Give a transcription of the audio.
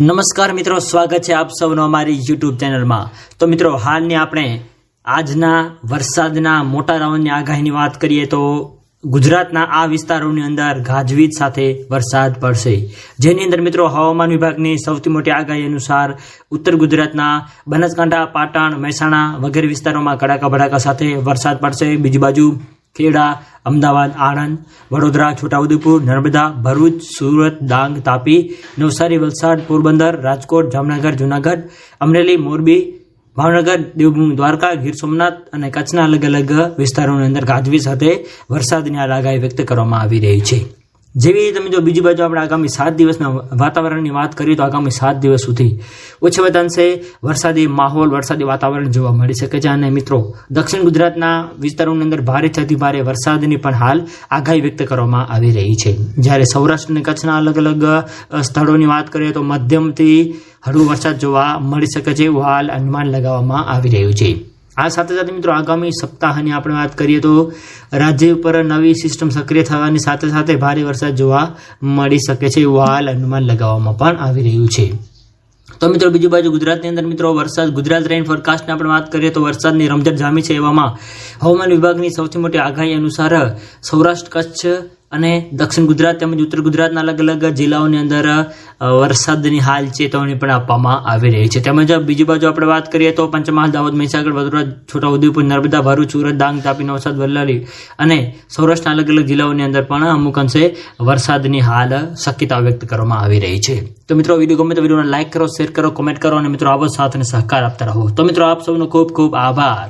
નમસ્કાર મિત્રો, સ્વાગત છે આપ સૌનો અમારી યુટ્યુબ ચેનલમાં. તો મિત્રો, હાલની આપણે આજના વરસાદના મોટા રાઉન્ડની આગાહીની વાત કરીએ તો ગુજરાતના આ વિસ્તારોની અંદર ગાજવીજ સાથે વરસાદ પડશે. જેની અંદર મિત્રો, હવામાન વિભાગની સૌથી મોટી આગાહી અનુસાર ઉત્તર ગુજરાતના બનાસકાંઠા, પાટણ, મહેસાણા વગેરે વિસ્તારોમાં કડાકા ભડાકા સાથે વરસાદ પડશે. બીજી બાજુ ખેડા, અમદાવાદ, આણંદ, વડોદરા, છોટાઉદેપુર, નર્મદા, ભરૂચ, સુરત, ડાંગ, તાપી, નવસારી, વલસાડ, પોરબંદર, રાજકોટ, જામનગર, જુનાગઢ, અમરેલી, મોરબી, ભાવનગર, દેવભૂમિ, દ્વારકા, ગીર સોમનાથ અને કચ્છના અલગ અલગ વિસ્તારોની અંદર ગાજવી સાથે વરસાદની આગાહી વ્યક્ત કરવામાં આવી રહી છે. જેવી રીતે તમે જો બીજી બાજુ આપણે આગામી સાત દિવસના વાતાવરણની વાત કરીએ તો આગામી સાત દિવસ સુધી ઓછે વધાંશે વરસાદી માહોલ, વરસાદી વાતાવરણ જોવા મળી શકે છે. અને મિત્રો, દક્ષિણ ગુજરાતના વિસ્તારોની અંદર ભારેથી અતિ ભારે વરસાદની પણ હાલ આગાહી વ્યક્ત કરવામાં આવી રહી છે. જ્યારે સૌરાષ્ટ્ર અને કચ્છના અલગ અલગ સ્થળોની વાત કરીએ તો મધ્યમથી હળવો વરસાદ જોવા મળી શકે છે. એવું હાલ અનુમાન લગાવવામાં આવી રહ્યું છે. આ સાથે સાથે મિત્રો આગામી સપ્તાહની આપણે વાત કરીએ તો રાજ્ય ઉપર નવી સિસ્ટમ સક્રિય થવાની સાથે સાથે ભારે વરસાદ જોવા મળી શકે છે એવું હાલ અનુમાન લગાવવામાં પણ આવી રહ્યું છે. તો મિત્રો બીજી બાજુ ગુજરાતની અંદર મિત્રો વરસાદ, ગુજરાત રેઇન ફોરકાસ્ટની આપણે વાત કરીએ તો વરસાદની રમઝટ જામી છે એવામાં હવામાન વિભાગની સૌથી મોટી આગાહી અનુસાર સૌરાષ્ટ્ર કચ્છ અને દક્ષિણ ગુજરાત તેમજ ઉત્તર ગુજરાતના અલગ અલગ જિલ્લાઓની અંદર વરસાદની હાલ ચેતવણી પણ આપવામાં આવી રહી છે. તેમજ બીજી બાજુ આપણે વાત કરીએ તો પંચમહાલ, દાહોદ, મહીસાગર, વડોદરા છોટાઉદેપુર નર્મદા, ભરૂચ, સુરત, ડાંગ, તાપી, નવસાદ, વલ્લારી અને સૌરાષ્ટ્રના અલગ અલગ જિલ્લાઓની અંદર પણ અમુક અંશે વરસાદની હાલ શક્યતા વ્યક્ત કરવામાં આવી રહી છે. તો મિત્રો, વીડિયો ગમે તો વિડીયોને લાઈક કરો, શેર કરો, કોમેન્ટ કરો અને મિત્રો, આવો સાથ અને સહકાર આપતા રહો. તો મિત્રો, આપ સૌનો ખૂબ ખૂબ આભાર.